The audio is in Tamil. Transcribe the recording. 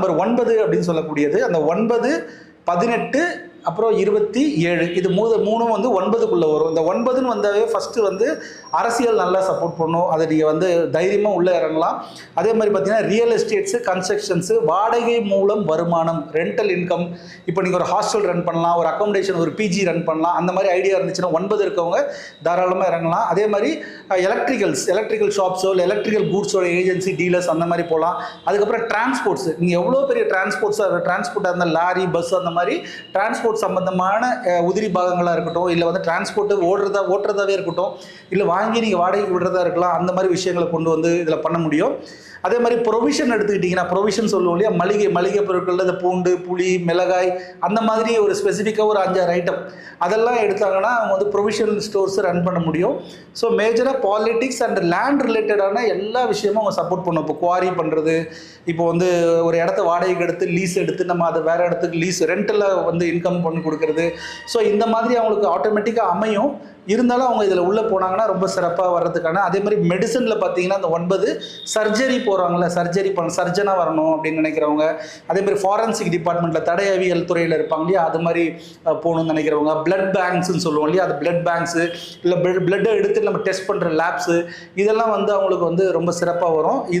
நம்பர் ஒன்பது அப்படின்னு சொல்லக்கூடியது. அந்த ஒன்பது பதினெட்டு அப்புறம் இருபத்தி ஏழு. இது மூணு மூணும் வந்து ஒன்பதுக்குள்ளே வரும். இந்த ஒன்பதுன்னு வந்தாவே ஃபஸ்ட்டு வந்து அரசியல் நல்லா சப்போர்ட் பண்ணும். அதை நீங்கள் வந்து தைரியமாக உள்ளே இறங்கலாம். அதே மாதிரி பார்த்தீங்கன்னா ரியல் எஸ்டேட்ஸு கன்ஸ்ட்ரக்ஷன்ஸு வாடகை மூலம் வருமானம் ரெண்டல் இன்கம் இப்போ நீங்கள் ஒரு ஹாஸ்டல் ரன் பண்ணலாம் ஒரு அக்காமடேஷன் ஒரு பிஜி ரன் பண்ணலாம். அந்த மாதிரி ஐடியா இருந்துச்சுன்னா ஒன்பது இருக்கவங்க தாராளமாக இறங்கலாம். அதே மாதிரி எலக்ட்ரிகல்ஸ் எலக்ட்ரிக்கல் ஷாப்ஸோ இல்லை எலக்ட்ரிக்கல் கூட்ஸோட ஏஜென்சி டீலர்ஸ் அந்த மாதிரி போகலாம். அதுக்கப்புறம் டிரான்ஸ்போர்ட்ஸ் நீங்கள் எவ்வளோ பெரிய டிரான்ஸ்போர்ட்ஸாக டிரான்ஸ்போர்ட்டாக இருந்தால் லாரி பஸ் அந்த மாதிரி டிரான்ஸ்போர்ட் சம்பந்தமான அஹ், உதிரி பாகங்களாக இருக்கட்டும் இல்லை வந்து டிரான்ஸ்போர்ட் ஓடுறதா ஓட்டுறதாவே இருக்கட்டும் இல்லை வாங்கி நீங்கள் வாடகைக்கு விடுறதா இருக்கலாம் அந்த மாதிரி விஷயங்களை கொண்டு வந்து இதில் பண்ண முடியும். அதே மாதிரி ப்ரொவிஷன் எடுத்துக்கிட்டிங்கன்னா ப்ரொவிஷன் சொல்லுவோம் இல்லையா? மளிகை மளிகை பொருட்கள் இந்த பூண்டு புளி மிளகாய் அந்த மாதிரி ஒரு ஸ்பெசிஃபிக்காக ஒரு அஞ்சாறு ஐட்டம் அதெல்லாம் எடுத்தாங்கன்னா அவங்க வந்து ப்ரொவிஷன் ஸ்டோர்ஸ் ரன் பண்ண முடியும். ஸோ மேஜராக பாலிட்டிக்ஸ் அண்ட் லேண்ட் ரிலேட்டடான எல்லா விஷயமும் அவங்க சப்போர்ட் பண்ணும். இப்போ குவாரி பண்ணுறது இப்போ வந்து ஒரு இடத்த வாடகைக்கு எடுத்து லீஸ் எடுத்து நம்ம அதை வேறு இடத்துக்கு லீஸ் ரெண்டில் வந்து இன்கம் பண்ணி கொடுக்கறது. ஸோ இந்த மாதிரி அவங்களுக்கு ஆட்டோமேட்டிக்காக அமையும். இருந்தாலும் அவங்க இதில் உள்ளே போனாங்கன்னா ரொம்ப சிறப்பாக வர்றதுக்கான அதே மாதிரி மெடிசனில் பார்த்தீங்கன்னா அந்த ஒன்பது சர்ஜரி போகிறாங்கள சர்ஜரி பண்ண சர்ஜனாக வரணும் அப்படின்னு நினைக்கிறவங்க அதே மாதிரி ஃபாரன்சிக் டிபார்ட்மெண்ட்டில் தடையவியல் துறையில் இருப்பாங்க இல்லையா அது மாதிரி போகணும்னு நினைக்கிறவங்க பிளட் பேங்க்ஸ்னு சொல்லுவோம் இல்லையா அது பிளட் பேங்க்ஸு இல்லை பிளட்டை எடுத்து நம்ம டெஸ்ட் பண்ணுற லேப்ஸு இதெல்லாம் வந்து அவங்களுக்கு வந்து ரொம்ப சிறப்பாக வரும். இது